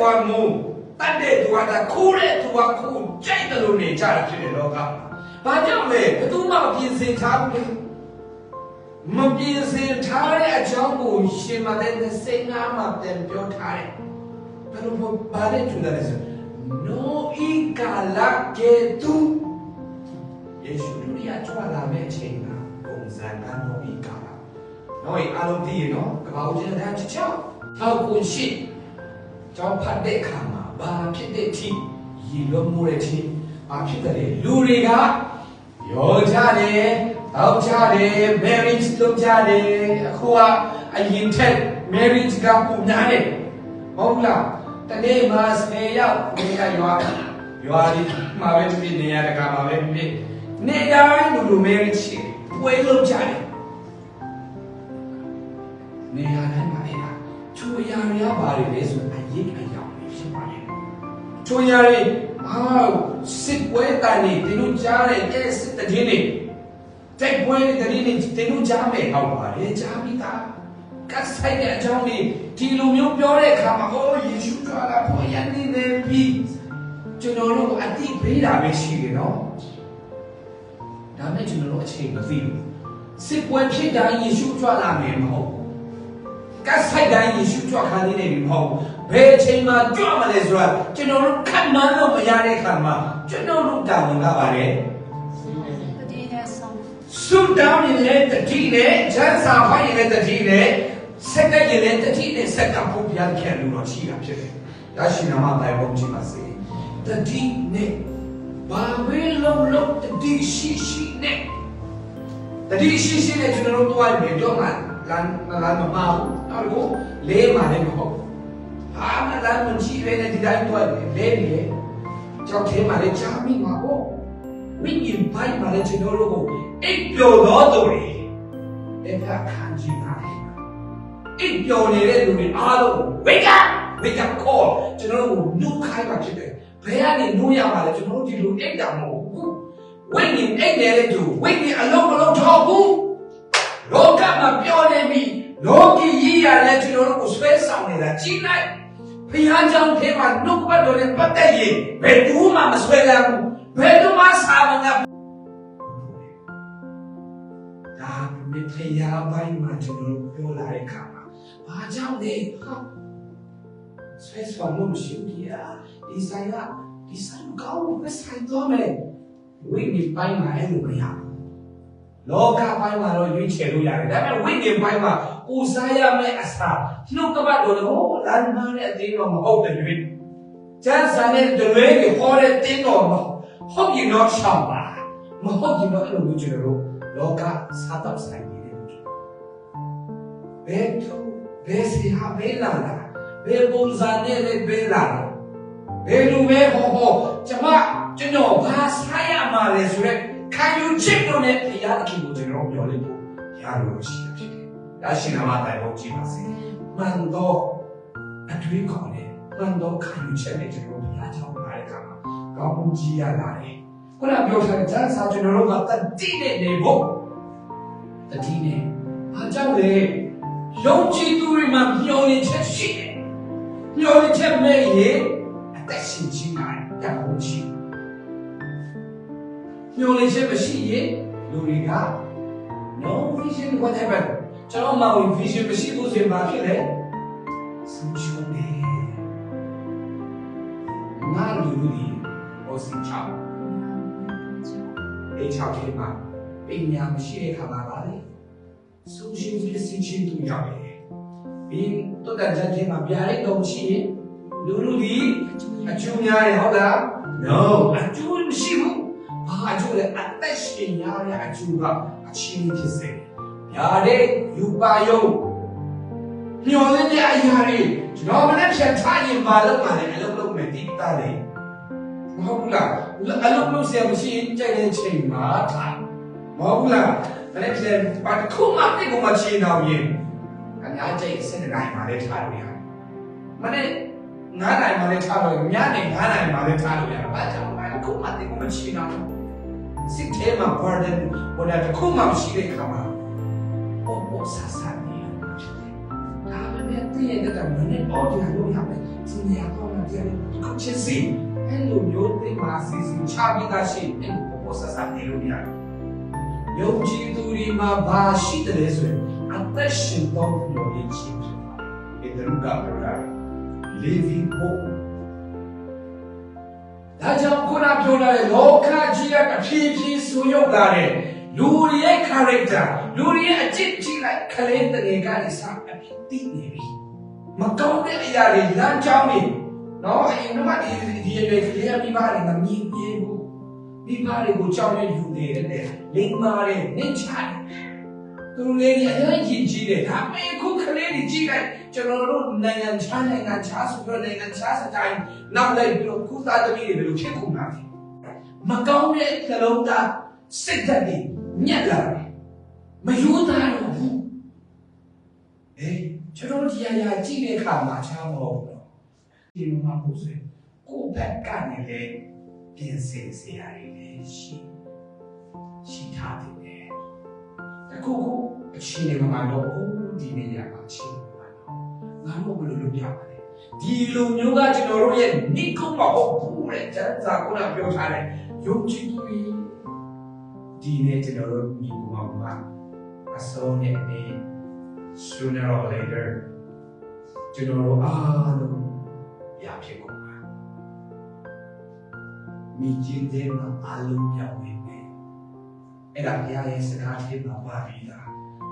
သူကမုန်းတတ်တဲ့သူကဒါခိုးတဲ့သူကခိုးကြိုက်တယ်လို့နေကြတာဖြစ်တဲ့လောကမှာဘာကြောင့်လဲဘယ်သူမှမပြင်ဆင်ထားဘူးလေမပြင်ဆင်ထားတဲ့အကြောင်းကိုရှင်မတဲ့25မှာပြန်ပြောထားတယ်ဘယ်လိုဘာလဲထူတယ်လဲဆိုနိုဤကာလကေတုယေရှုလူရကြွလာမယ့်အချိန်ကပုံစံကနိုဤကာလနော်ဤအလုံးတည်ရနော်ကပောက်ကျန်တဲ့ချောက်ထောက်ကိုရှိ ကျောင်းဖတ်တဲ့အခါမှာဘာဖြစ်တဲ့အထိရည်လုံးမိုးတဲ့အထိဘာဖြစ်တယ်လဲလူတွေကရောကြတယ်တောက်ကြတယ် marriage လုပ်ကြတယ်အခုကအရင်ထက် marriage ကပုံများတယ်ဟုတ်လားတနေ့မှာ10ယောက်နေကရွာရွာဒီမှာပဲဖြစ်နေရတကမှာပဲဖြစ်နေတိုင်းလူလူ marriage ရှိတယ်ပွဲလုပ်ကြတယ်နေရာတိုင်းမှာအဲ့ဒါချိုရာရပါတယ်လေဆိုအ ရေးအယောင်ဖြစ်ပါရဲ့ချိုရာရအာစစ်ပွဲတန်နေဒီလိုကြားတဲ့ကဲစစ်တည်နေတိုက်ပွဲတည်နေဒီလိုကြားမယ်ဟောက်ပါလေကြားပြီးသားကတ်ဆိုင်တဲ့အကြောင်းလေးဒီလိုမျိုးပြောတဲ့အခါမှာအိုးယေရှုကြွားလာဖို့ရန်နေနေပြီကျွန်တော်တို့အတိပေးတာပဲရှိတယ်နော်ဒါမဲ့ကျွန်တော်တို့အချိန်မသိဘူးစစ်ပွဲဖြစ်တိုင်းယေရှုကြွားလာမယ်မဟုတ်ဘူးကတ်ဆိုင်တိုင်းယေရှုကြွားခါနေနေပြီမဟုတ် ဘူးဘယ်အချိန်မှာကြွမလဲဆိုတာကျွန်တော်တို့ခံမှန်းလို့မရတဲ့အခါမှာကျွန်တော်တို့တာဝန်ကပါလေတတိယဆုံးဆုတောင်းရင်လည်းတတိနဲ့ဇန်စာဖိုင်းရင်လည်းတတိနဲ့စက်ကပ်ရင်လည်းတတိနဲ့စက်ကပ်ဖို့ပြန်ပြန်လို့တော့ရှိတာဖြစ်တယ်။ဒါရှိနာမတိုင်ဖို့ကြည့်ပါစေ။တတိနဲ့ဘာဝေလုံးလုံးတတိရှိရှိနဲ့တတိရှိရှိနဲ့ကျွန်တော်တို့တွားပြီးတော့မှလမ်းလမ်းမမအောင်နောက်ကိုလေးမှလည်းမဟုတ် ဘူး။ဟာမလမ်းမကြည့်ပဲနဲ့ဒီတိုင်းတွားပြီးလေးပြီးကြောက်သေးမှလည်းချာမိမှာပေါ့ဝိညာဉ်ပိုင်းမှလည်းကျွန်တော်တို့ကိုအိပ်ပျော်တော်သူတွေအဲ့ဒါခံကြည့်ပါလေအိပ်ပျော်နေတဲ့လူတွေအားလုံးကို wake up wake up call ကျွန်တော်တို့ကိုနှုတ်ခိုင်းပါဖြစ်တယ်ဘယ်ကနေနှုတ်ရမှာလဲကျွန်တော်တို့ဒီလိုအိပ်တာမဟုတ်ဘူးဝိညာဉ်အိပ်နေတဲ့သူဝိညာဉ်အလုံးမလုံးထောက်ဘူးလောကမှာပြောနေပြီလောကီကြီးရလဲကျွန်တော်တို့ကိုဆွဲဆောင်နေတာကြည့်လိုက် ဘုရားကြောင့်ထဲမှာနှုတ်ပတ်တော်နဲ့ပတ်သက်ရင်ဘယ်သူမှမဆွဲလာဘူးဘယ်သူမှစာမငါဒါပေမဲ့ဖရာပိုင်းမှာကျွန်တော်တို့ပြောလာတဲ့အခါမှာဘာကြောင့်လဲဟာဆွဲဆောင်မှုမရှိဘူးကြာဒီဆိုင်ကဒီဆိုင်ကောင်းလို့ဆိုင်တော့မယ်ဝိညာဉ်ပိုင်းမှာအဲ့လိုမရဘူး လောကပိုင်းမှာတော့ရွေးချယ်လို့ရတယ်ဒါပေမဲ့ဝိညာဉ်ပိုင်းမှာကိုစားရမယ့်အစာနှုတ်ကပတ်တော်တော့လမ်းမတဲ့အသေးတော့မဟုတ်တယ်ရွေးကျန်စာနဲ့တလွဲကိုဟောတဲ့တင်းတော်မဟုတ်ရင်တော့ရှောင်ပါမဟုတ်ရင်တော့အဲ့လိုမျိုးကျွန်တော်တို့လောကစားတော့ဆိုင်နေတယ်လို့ဘယ်သူဘယ်စီဟာဘယ်လာလာဘယ်ပုံစံနဲ့လဲဘယ်လာလာဘယ်လိုပဲဟောဟောကျွန်မကျွန်တော်ဘာဆိုင်ရမှာလဲဆိုရက် ခံယူချက်တော့နဲ့ဘုရားအခင်ကိုကျွန်တော်ပြောလိုက်ဖို့ရလို့ရှိတာဖြစ်တယ်။ဒါရှင်နာမတိုင်ဖို့ကြည့်ပါစေ။မှန်တော့အတွေ့ခေါ်တယ်မှန်တော့ခံယူချက်နဲ့ကျွန်တော်ဘုရားကြောင့်ပါတဲ့အခါမှာကောင်းမှုကြီးရလာတယ်။ခုနပြောထားတဲ့ဇာတ်စာကျွန်တော်တို့ကတတိနဲ့နေဖို့တတိနဲ့အားကြောင့်လေယုံကြည်သူတွေမှာမျှော်လင့်ချက်ရှိတယ်။မျှော်လင့်ချက်မဲ့ရင်အသက်ရှင်ခြင်းနိုင်တတ်ဖို့ရှိတယ်။ မျှော်လင့်ချက်မရှိရင်လူတွေက no vision whatever ကျွန်တော်မှ vision မရှိဘူးဆိုရင်ဘာဖြစ်လဲဆုံးရှုံးတယ်ငါလူလူဒီဟောစီချောင်းအေးချောင်းဒီမှာပညာမရှိတဲ့ခါမှာပါလေဆုံးရှုံးပြီးစင်ချင်းတူရောက်တယ်ပြီးတော့တဲ့ကြတဲ့မှာပြားလေးတော့ရှိရင်လူလူဒီအကျိုးများတယ်ဟုတ်လား no အကျိုးမရှိဘူး ဘာအကျိုးလဲအသက်ရှင်ရတဲ့အကျိုးကအချင်းဖြစ်စေ။ညာတဲ့ယူပါယုံညော်တဲ့အရာတွေကျွန်တော်မနဲ့ဖြတ်ထားရင်မလုပ်ပါနဲ့အလုပ်လုပ်မယ်တိတာလေမဟုတ်ဘူးလားအလုပ်လုပ်ဆရာမရှိရင်ကြိုက်တဲ့ချိန်မှာထားမဟုတ်ဘူးလားမနဲ့ဖြတ်ပါတခုမှတိတ်ကိုမချင်တော့ရင်အများကြိုက်စနေတိုင်းမှာလည်းထားလို့ရတယ်မနဲ့ငါးနိုင်မှာလည်းထားလို့ညနေငါးနိုင်မှာလည်းထားလို့ရတယ်ဘာကြောင့်လဲခုမှတိတ်ကိုမချင်တော့ စစ်ထဲမှာ burden ဟိုဒါတခုမှမရှိတဲ့ခါမှာပေါ်ပေါ်ဆာဆာနေရဖြစ်တယ်ဒါပေမဲ့တည့်ရတဲ့မနဲ့အော်ဒီလိုရမယ်ဒီနေရာတော့လည်းပြန်ကိုချစ်စီအဲ့လိုမျိုးသိမှာစီစီချပြီးသားရှိအဲ့လိုပေါ်ပေါ်ဆဆနေလို့ရတယ်ယုံကြည်သူတွေမှာဘာရှိတယ်လဲဆိုရင်အသက်ရှင်တော့ညိုရင်းရှိဖြစ်ပါတယ်ဒီလူကပြောတာ living hope ဒါကြောင့်ခုနပြောလာတဲ့လောကကြီးကအဖြည်းဖြည်းဆူရုပ်လာတဲ့လူတွေရဲ့ character လူတွေရဲ့အကျင့်ကြီးလိုက်ကလေးတငယ်ကနေစအဖြစ်တည်နေပြီမကောင်းတဲ့အရာတွေလမ်းကြောင်းတွေနော်အရင်ကမှဒီဒီရွယ်ကလေးမိဘတွေမမြင်ပြဘူးမိဘတွေကိုကြောက်ရွံ့ယူနေတယ်လိမ္မာတယ်နှိမ့်ချတယ် သူတို့လေးတွေအရင်ကြီးကြီးတယ်ဒါပေမဲ့ခုကလေးတွေကြီးလိုက်ကျွန်တော်တို့နိုင်ငံခြားနိုင်ငံခြားဆိုတော့နိုင်ငံခြားစတိုင်းနောက်လိုက်ပြီးတော့ခုသားသမီးတွေဘယ်လိုဖြစ်ကုန်မှာလဲမကောင်းတဲ့နှလုံးသားစိတ်ဓာတ်တွေညက်လာတယ်မယူသားတော့ဘူးအေးကျွန်တော်တို့ဒီအရာကြည့်တဲ့အခါမှာချားမဟုတ်ဘူးနော်ဒီလိုမှမဟုတ်စေကိုယ့်ဘက်ကနေလေပြင်ဆင်စရာတွေလည်းရှိရှိထားတယ် တခုခုအခြေအနေမှာတော့ဒီနေရာမှာချင်းမှာတော့ငါတို့ဘယ်လိုလုပ်ပြပါလဲဒီလိုမျိုးကကျွန်တော်တို့ရဲ့နိကုံးမဟုတ်ဘူးတဲ့ကျမ်းစာကပြောထားတယ်ယုံကြည်သူတွေဒီနေ့ကျွန်တော်တို့ညီကောင်မှာအစောနဲ့နေ sooner or later ကျွန်တော်တို့အားလုံးရဖြစ်ကုန်ပါမိကြီးတဲ့မှာအားလုံးပြောင်းနေတယ် အဲ့ဒါဘုရားရဲ့စကားဖြစ်မှာပါပြီလား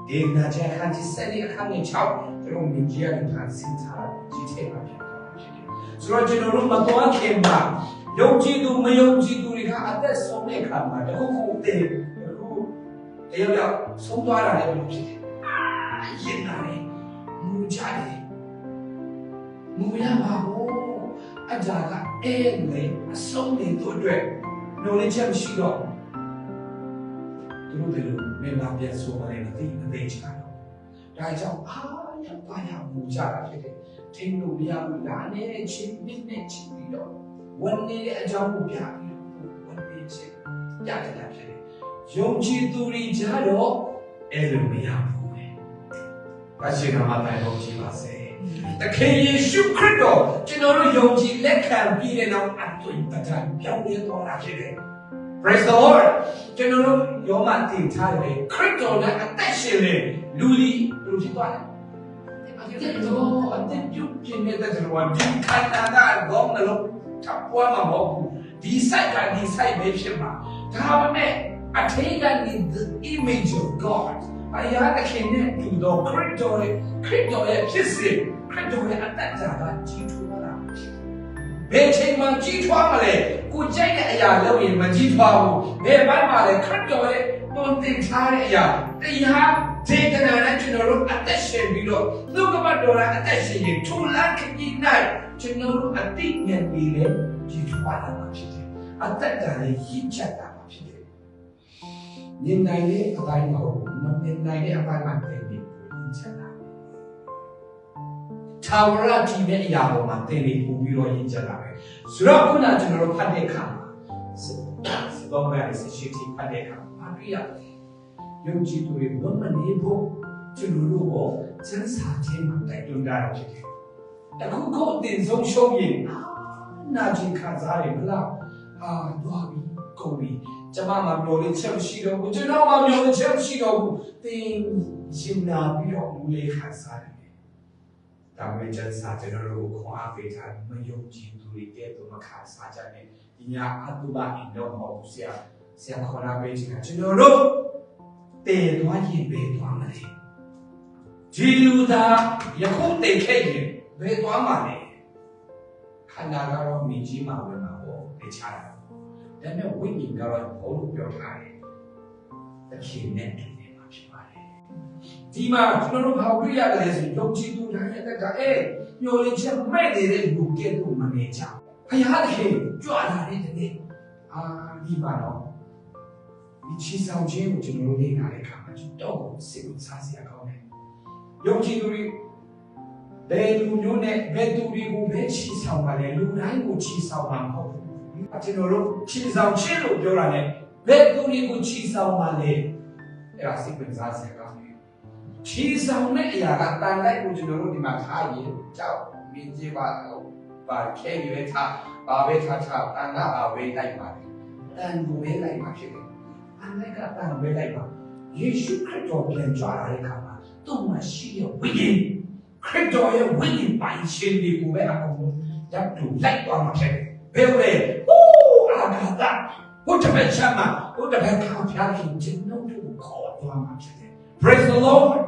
ဒီနာချအခန်းကြီး7အခန်းကြီး6ကျွန်တော်မိကြီးရဲ့ဖန်ဆင်းထားကြီးထဲမှာဖြစ်သွားဖြစ်တယ်ဆိုတော့ကျွန်တော်တို့မတော်ခင်မှာယုံကြည်သူမယုံကြည်သူတွေကအသက်ဆုံးတဲ့အခါမှာတခုခုတည်ခုတယောက်ယောက်ဆုံးသွားတာလည်းဖြစ်တယ်ရင်နာတယ်မူကြတယ်မူရပါဘူးအကြာကအဲလေအဆုံးနေတို့အတွက်နိုးလေးချက်မရှိတော့ သူတို့ဘယ်လိုမြန်မာပြန်ဆိုမလဲမသိမသိချင်တော့ဒါကြောင့်အားရပါရမူကြတာဖြစ်တယ်ထိန်းလို့မရဘူးလားနဲ့ချင်းနစ်နဲ့ချင်းပြီးတော့ဝန်နေတဲ့အကြောင်းကိုပြပြီးတော့ဝန်နေချင်းပြကြတာဖြစ်တယ်ယုံကြည်သူတွေကြတော့အဲ့လိုမရဘူး။အရှင်ကမတိုင်လို့ကြည်ပါစေ။တခင်ယေရှုခရစ်တော်ကျွန်တော်တို့ယုံကြည်လက်ခံပြီးတဲ့နောက်အသွင်တထပြောင်းလဲသွားတာဖြစ်တယ်။ Praise the Lord ကျွန်တော်တို့ယောမတင်ထားတယ်ခရစ်တော်နဲ့အသက်ရှင်နေလူဒီလူဖြစ်သွားတယ်။အသက်တော်အသက်ပြုပြင်းနေတဲ့ကျွန်တော်ဒီခန္ဓာကတော့မလို့ထပ်ပွားမှာမဟုတ်ဘူး။ဒီစိုက်ကဒီစိုက်ပဲဖြစ်မှာ။ဒါပေမဲ့အထင်ကနေ the image of God အရာသခင်နဲ့တူသောခရစ်တော်ရဲ့ခရစ်တော်ရဲ့ဖြစ်စဉ်ခရစ်တော်ရဲ့အတ္တကကြီးထွားတာဘယ်ချိန်မှကြီးထွားမလဲ ကိုကြိုက်တဲ့အရာလုပ်ရင်မကြီးထွားဘူးဘယ်ဘက်မှလဲခရစ်တော်ရဲ့တွင်တင်ထားတဲ့အရာတရားဒေသနာနဲ့ကျွန်တော်တို့အသက်ရှင်ပြီးတော့သူကပတ်တော်ရဲ့အသက်ရှင်ရင်ထူလန်းခကြီးနိုင်ကျွန်တော်တို့အတိဉာဏ်ပြီးလေကြီးထွားလာမှာဖြစ်တယ်အတ္တကလည်းရင့်ချက်တာဖြစ်တယ်မြင်နိုင်တဲ့အတိုင်းမဟုတ်ဘူးမမြင်နိုင်တဲ့အပိုင်းမှာတည် ထာဝရတည်တဲ့အရာပေါ်မှာတည်နေပူပြီးတော့ရင့်ချက်တာပဲဆိုတော့ခုနကျွန်တော်တို့ဖတ်တဲ့အခါမှာစတော့ဘယ်စရှိတီဖတ်တဲ့အခါမှာတွေ့ရတယ်ယုံကြည်သူတွေဘမနေဖို့ကျွန်တော်တို့ကိုစံစာချင်းမှာတိုက်တွန်းတာဖြစ်တယ်တခုခုအတင်ဆုံးရှုံးရင်နာကျင်ခံစားရမလားအာတော့ပြီကုန်ပြီကျမမှာမျောလေးချက်မရှိတော့ဘူးကျွန်တော်မှာမျောလေးချက်မရှိတော့ဘူးသင်ရှင်နာပြီးတော့မူလေးခံစားတယ် ဒါပေမဲ့ကျန်စာကျွန်တော်တို့ခွန်အားပေးထားမယုံကြည်သူတွေကဲ့သို့မခံစားကြနဲ့ဒီညာအတုပါအင်တော့မဟုတ်ဆရာဆရာခေါ်လာပေးချင်တာကျွန်တော်တို့တည်သွားရင်ပဲသွားမလဲဒီလူသာယခုတည်ခဲ့ရင်ဘယ်သွားမှာလဲခန္ဓာကတော့မြင်ကြီးမှာဝင်မှာပေါ့တခြားတာဒါပေမဲ့ဝိညာဉ်ကတော့ဘုလို့ပြောထားတယ်။တခင်နဲ့တူနေမှာဖြစ်ပါတယ်။ ဒီမှာကျွန်တော်တို့ဘာတွေ့ရတယ်လဲဆိုရင်ယုံကြည်သူတိုင်းရဲ့တက်ကအဲညှိုလင်းချက်မဲ့နေတဲ့လူကဲ့သို့မနေကြ။ဖယားတခင်ကြွလာတဲ့တည်းအာဒီပါတော့ဒီချီဆောင်ခြင်းကိုကျွန်တော်တို့လေ့လာတဲ့အခါမှာတော့စိတ်ကိုစားစရာကောင်းတယ်။ယုံကြည်သူတွေဘယ်လူမျိုးနဲ့ဘယ်သူတွေကိုပဲချီဆောင်ပါလဲလူတိုင်းကိုချီဆောင်မှာမဟုတ်ဘူး။ကျွန်တော်တို့ချီဆောင်ခြင်းလို့ပြောတာ ਨੇ ဘယ်သူတွေကိုချီဆောင်ပါလဲ။အဲ့ဒါစိတ်ဝင်စားစရာကောင်းတယ်။ ချီဆောင်တဲ့အရာကတန်လိုက်ကိုကျွန်တော်တို့ဒီမှာထားရင်ကြောက်မြင်ကြပါတော့ပါခဲရွေးထားပါပဲထားထားတန်ကပါဝေးလိုက်ပါတယ်တန်ကိုဝေးလိုက်ပါဖြစ်တယ်အန်လိုက်ကတန်ဝေးလိုက်ပါယေရှုခရစ်တော်ပြန်ကြွလာတဲ့အခါမှာသူ့မှာရှိတဲ့ဝိညာဉ်ခရစ်တော်ရဲ့ဝိညာဉ်ပိုင်ရှင်တွေကိုပဲအကုန်လုံးရပ်တူလိုက်သွားမှာဖြစ်တယ်ဘယ်လိုလဲဟိုးအာဂါသဘုဒ္ဓဘာသာမှာဘုဒ္ဓဘာသာဖျားခင်ကျွန်တော်တို့ခေါ်သွားမှာဖြစ်တယ် Praise the Lord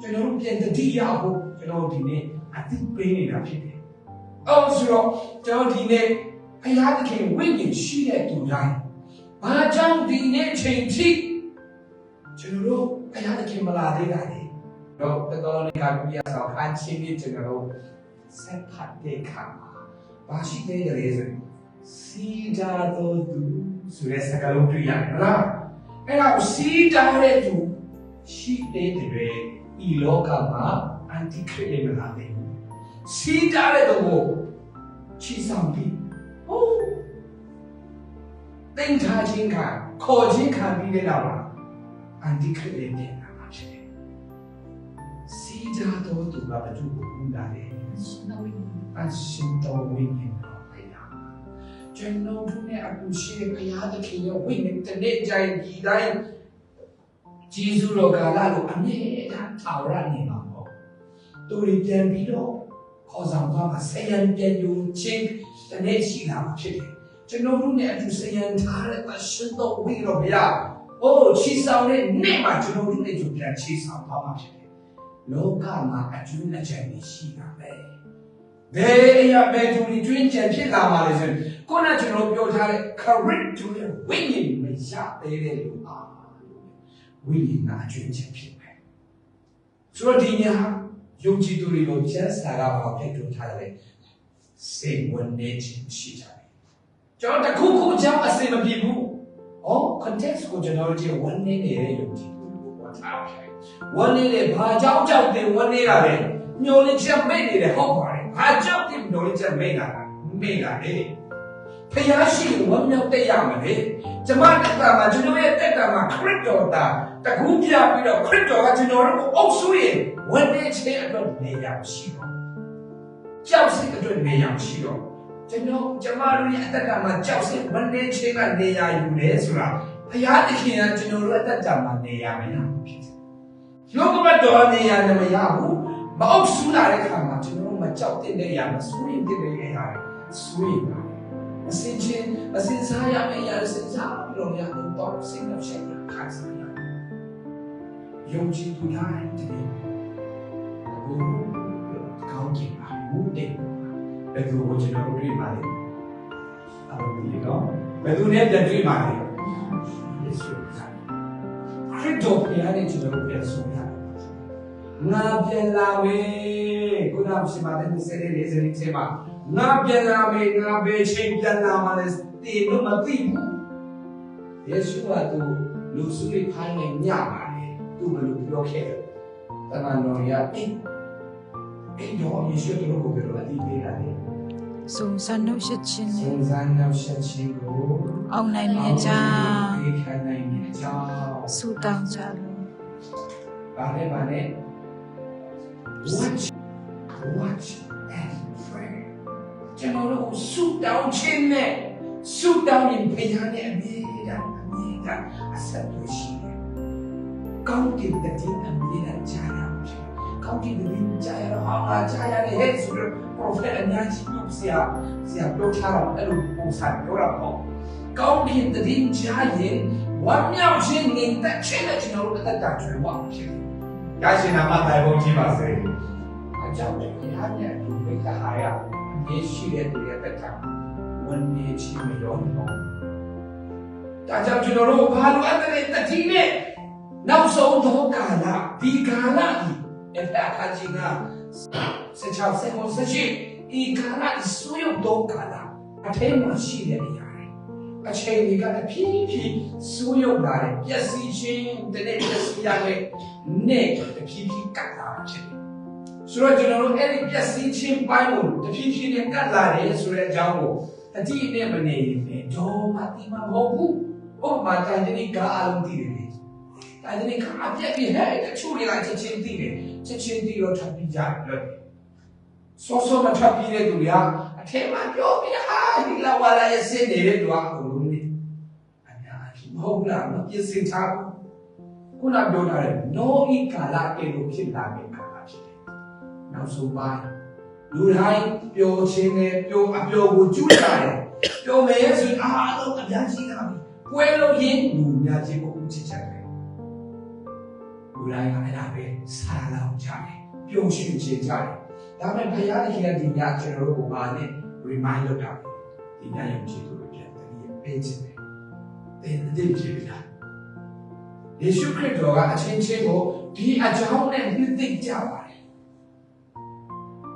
ကျွန်တော်တို့ပြန်တတိယဖို့ကျွန်တော်ဒီနေ့အသိပေးနေတာဖြစ်တယ်။အော်ဆိုတော့ကျွန်တော်ဒီနေ့ဘုရားသခင်ဝိညာဉ်ရှိတဲ့သူတိုင်းဘာကြောင့်ဒီနေ့အချိန်ထိကျွန်တော်တို့ဘုရားသခင်မလာသေးတာလေ။တော့တော်တော်လေးကပြရအောင်အခန်းချင်းလေးကျွန်တော်တို့ဆက်ဖတ်တဲ့အခါမှာဘာရှိသေးတယ်လဲဆိုရင်စီဒါတော်သူဆိုတဲ့စကားလုံးတွေ့ရတယ်မလား။အဲ့ဒါကိုစီဒါတဲ့သူ ရှိတဲ့တွေဤလောကမှာအန်တီခရစ်မလာသေးဘူး။စီဒါတဲ့သူကိုချီဆောင်ပြီးဟုတ်တင်ထားခြင်းခံခေါ်ခြင်းခံပြီးတဲ့နောက်မှာအန်တီခရစ်ပြန်လာမှာဖြစ်တယ်။စီဒါတော်သူကဘယ်သူကိုဦးလာလဲရှင်တော်ဝိညာဉ်အရှင်တော်ဝိညာဉ်တော်ဘုရားကျွန်တော်တို့နဲ့အကူရှိတဲ့ဘုရားသခင်ရဲ့ဝိညာဉ်တစ်နေ့ကြိုင်ဒီတိုင်း ဂျေဇုတော်ကာလလို့အမြဲတမ်းထာဝရနေမှာပေါ့သူတွေပြန်ပြီးတော့ခေါ်ဆောင်သွားမှာဆယံပြန်ယူခြင်းတစ်နေ့ရှိလာမှာဖြစ်တယ်ကျွန်တော်တို့နဲ့အတူဆယံထားတဲ့သရှင်တော်ဝိညာဉ်တော်ဘုရားအိုးချီဆောင်တဲ့နေ့မှာကျွန်တော်တို့နဲ့ကြပြန်ချီဆောင်သွားမှာဖြစ်တယ်လောကမှာအကျိုးနဲ့ချက်ရှိတာပဲဘယ်အရာဘယ်သူတွေကျွင်းကြံဖြစ်လာမှာလဲဆိုရင်ခုနကကျွန်တော်ပြောထားတဲ့ correct ဆိုတဲ့ဝိညာဉ်မရသေးတဲ့လူအား ဝိညာဉ်ကအကျွင်းကြံဖြစ်မယ်ဆိုတော့ဒီညာယုံကြည်သူတွေလို့ကျမ်းစာကဘာဖြစ်ထုတ်ထားတယ်လဲစိတ်ဝင်နေခြင်းရှိကြတယ်ကျွန်တော်တခုခုအကြောင်းအစင်မပြေဘူးဩ context ကိုကျွန်တော်တို့ဝင်နေနေတဲ့ယုံကြည်သူတွေကိုပြောထားတယ်ဝင်နေတဲ့ဘာကြောင့်ကြောင့်တင်ဝင်နေတာလဲညှို့လေးချက်မိတ်နေတယ်ဟုတ်ပါတယ်ဘာကြောင့်ဒီလိုလေးချက်မိတ်လာတာမိတ်လာလေဖျားရှိဝမ်းမြောက်တက်ရမယ်လေကျမတက်တာမှာကျွန်တော်ရဲ့တက်တာမှာခရစ်တော်တာ တကူးပြပြီးတော့ခရစ်တော်ကကျွန်တော်တို့ကိုအုပ်စုရင်ဝန်နေခြင်းအတွက်နေရာရှိတော့ကြောက်စိတ်အတွက်နေရာရှိတော့ကျွန်တော်ကျမတို့ရဲ့အသက်တာမှာကြောက်စိတ်ဝန်နေခြင်းကနေရာယူနေဆိုတာဖျားသခင်ကကျွန်တော်တို့အသက်တာမှာနေရာမရဘူးဖြစ်တယ်လောကဘတ်တော်နေရာလည်းမရဘူးမအုပ်စုလာတဲ့ခါမှာကျွန်တော်တို့မကြောက်တဲ့နေရာမဆူရင်တဲ့နေရာဆူရင်ပါမစင်ချင်းမစင်စားရမယ့်ရာစင်စားပြီးတော့ရတယ်တော့စိတ်နဲ့ဆက်ရခါစားရ ယုံကြည်သူတိုင်းတည်းဘုကောင်းကြည့်ပါဘူးတဲ့ဘယ်သူကိုကျွန်တော်တို့တွေ့ပါလဲအဘိဓိနော်ဘယ်သူနဲ့ပြန်တွေ့ပါလဲယေရှုခရစ်တော်ဘုရားနဲ့ကျွန်တော်တို့ပြန်ဆုံရတယ်ငါပြန်လာမယ်ခုနကရှိမှတဲ့စနေလေးစနေချင်းမှာငါပြန်လာမယ်ငါဘယ်ချိန်ပြန်လာမှလဲတေလို့မသိဘူးယေရှုကသူလူစုလေးဖိုင်းနေညပါလေ သူဘယ်လိုပြောခဲ့လဲတမန်တော်ရအိမ်အိမ်တော်ယေရှုတို့ကိုဘယ်လိုအတိပေးတာလဲစုံစမ်းနှုတ်ဆက်ခြင်းစုံနဲ့စမ်းနောက်ဆက်ခြင်းကိုအောင်နိုင်မြတ်ကြောင်းဒီခံနိုင်မြတ်ကြောင်းဆုတောင်းကြလို့ဗာနဲ့ဗာနဲ့ watch watch and pray ကျွန်တော်တို့ဆုတောင်းခြင်းနဲ့ဆုတောင်းရင်ဘုရားနဲ့အမြဲတမ်းအမြဲတမ်းအဆက်အသွယ်ရှိတယ်။ ကောင်းကင်တည်းအမြဲတမ်းကြားရမှာဖြစ်တယ်။ကောင်းကင်တည်းကြားရတော့အာကြားရတယ်ဟဲ့ဆိုတော့ prophet အများကြီးပြောဆရာဆရာပြောထားတော့အဲ့လိုပုံစံပြောတာပေါ့။ကောင်းကင်တည်းကြားရင်ဝမ်းမြောက်ခြင်းနဲ့တက်ခြင်းနဲ့ကျွန်တော်တို့အသက်တာကျွေးဝအောင်ဖြစ်တယ်။ရရှိနာမတိုင်ပုံကြီးပါစေ။အကြောင်းလည်းဘုရားနဲ့ဒီမိတ္တဟာရအမြဲရှိတဲ့သူရဲ့သက်တာဝန်နေခြင်းမရောတော့ဒါကြောင့်ကျွန်တော်တို့ဘာလို့အပ်တဲ့တတိနဲ့ နောက်ဆုံးသောကာလဒီကာလဒီအဖအခါကြီးကဆက်ချောက်ဆက်ကိုဆက်ရှိဒီကာလဒီဆွေးရုံသောကာလအထဲမှာရှိတဲ့နေရာတွေအချိန်တွေကတဖြည်းဖြည်းဆွေးရုံလာတယ်ပျက်စီးခြင်းတနေ့ပျက်စီးရတဲ့နေ့တဖြည်းဖြည်းကတ်လာဖြစ်တယ်ဆိုတော့ကျွန်တော်တို့အဲ့ဒီပျက်စီးခြင်းပိုင်းကိုတဖြည်းဖြည်းနဲ့ကတ်လာတယ်ဆိုတဲ့အကြောင်းကိုအတိအနဲ့မနေရင်တော့မတိမမဟုတ်ဘူးဥပမာတန်တနိကအလုံးတည်တယ် လေတန်တနိကအပြက်ပြဟဲ့တချို့တွေကချက်ချင်းတည်တယ်ချက်ချင်းတည်တော့ထပ်ပြီးကြတယ်လို့စောစောမထပ်ပြီးတဲ့သူတွေကအအထက်မှာပြောပြဟာဒီလာဝလာရဲ့စင်နေတဲ့သူကအကုန်လုံးနေအများကြီးမဟုတ်လားမပြစ်စင်ထားဘူးခုနပြောထားတဲ့နောဤကာလတေလို့ဖြစ်လာတဲ့ကာလဖြစ်တယ်နောက်ဆုံးပိုင်းလူတိုင်းပျော်ခြင်းနဲ့ပျော်အပျော်ကိုကျူးလာတယ်ပျော်မယ်ဆိုရင်အားလုံးအများကြီးလာပြီပွဲလို့ရင်လူအများကြီးကိုဦးချစ်ချင်တယ် လူတိုင်းကအဲ့ဒါပဲစားလောက်ကြတယ်ပျော်ရွှင်ခြင်းကြတယ်ဒါပေမဲ့ဘုရားသခင်ကဒီညကျွန်တော်တို့ကိုပါနဲ့ remind လုပ်တာဒီညယုံကြည်သူတွေပြန်တတိယပေးခြင်းတယ်တင်တဲ့ကြည့်တာယေရှုခရစ်တော်ကအချင်းချင်းကိုဒီအကြောင်းနဲ့နှစ်သိကြပါတယ်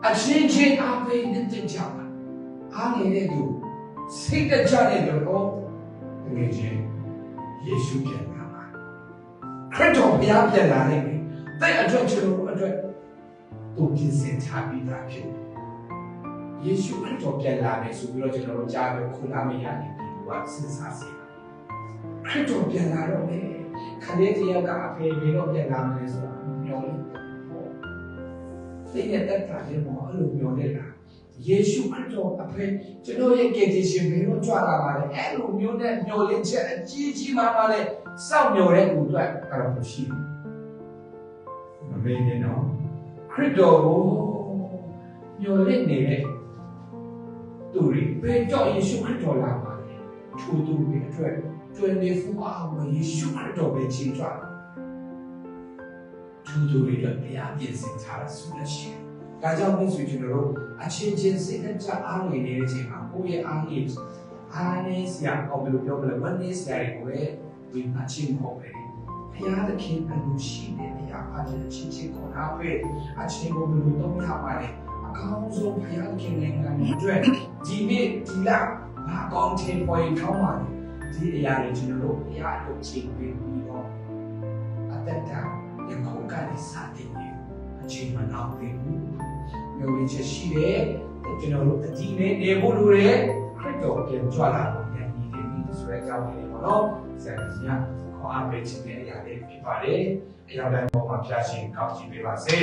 အချင်းချင်းအပေးနှစ်သိကြပါအားနေတဲ့သူစိတ်တကြတဲ့သူတော့တကယ်ချင်းယေရှုပြန်လာပါ ခရစ်တော်ဘုရားပြန်လာနိုင်တယ်တဲ့အတွက်ကျွန်တော်တို့အတွက်သူပြင်ဆင်ထားပြီးသားဖြစ်တယ်ယေရှုခရစ်တော်ပြန်လာတယ်ဆိုပြီးတော့ကျွန်တော်တို့ကြားပြီးခုနာမရနေပြီသူကစဉ်းစားစီခရစ်တော်ပြန်လာတော့လေခလေးတယောက်ကအဖေဘယ်တော့ပြန်လာမလဲဆိုတာမျှော်လင့်ပေါ့သိတဲ့တက်တာလေးပေါ့အဲ့လိုမျှော်လင့်တာယေရှုခရစ်တော်အဖေကျွန်တော်ရဲ့ကယ်တင်ရှင်ဘယ်တော့ကြွလာပါလဲအဲ့လိုမျိုးနဲ့မျှော်လင့်ချက်အကြီးကြီးမားမားနဲ့ စောင့်မျှော်တဲ့သူတွေကတော့ရှိတယ်မမေ့နဲ့နော်ခရစ်တော်ကိုမျှော်လင့်နေတဲ့သူတွေဘယ်ကြောင့်ယေရှုခရစ်တော်လာပါလဲထိုသူတွေအတွက်24 hour ယေရှုခရစ်တော်ပဲချင်းကြွားထိုသူတွေအတွက်ဘုရားပြင်ဆင်ထားတာဆုလက်ရှိဒါကြောင့်မင်းဆိုကျွန်တော်တို့အချင်းချင်းစိတ်နဲ့ကြအားနေနေတဲ့အချိန်မှာကိုယ့်ရဲ့အားနေအားနေစရာအောင်ဘယ်လိုပြောမလဲဝမ်းနေစရာတွေကို ပဲဒီအချင်းမဟုတ်ပဲဘုရားသခင်အလိုရှိတဲ့ဘုရားအားချင်းချင်းချင်းကိုနားပဲအချင်းကိုဘယ်လိုတော့ရပါလဲအကောင်းဆုံးဘုရားခင်နိုင်ငံအတွက်ဒီနေ့ဒီလဘာကောင်းတင်ပေါ်ရင်ကောင်းပါလဲဒီအရာတွေကျွန်တော်တို့ဘုရားတို့ချိန်ပေးပြီးတော့အသက်တာရခုကနေစတင်နေအချိန်မနောက်သေးဘူးမျိုးရင်းချက်ရှိတယ်ကျွန်တော်တို့အဒီနဲ့နေဖို့လိုတယ်ခရစ်တော်ပြန်ကြွလာတော့ညနေနေပြီဆိုတဲ့အကြောင်းလေးပေါ့နော် ဆရာကြီးကခေါ်အားပေးခြင်းတဲ့အရာလေးဖြစ်ပါတယ်အရာတိုင်းပေါ်မှာဖျားရှင်ကောင်းချီးပေးပါစေ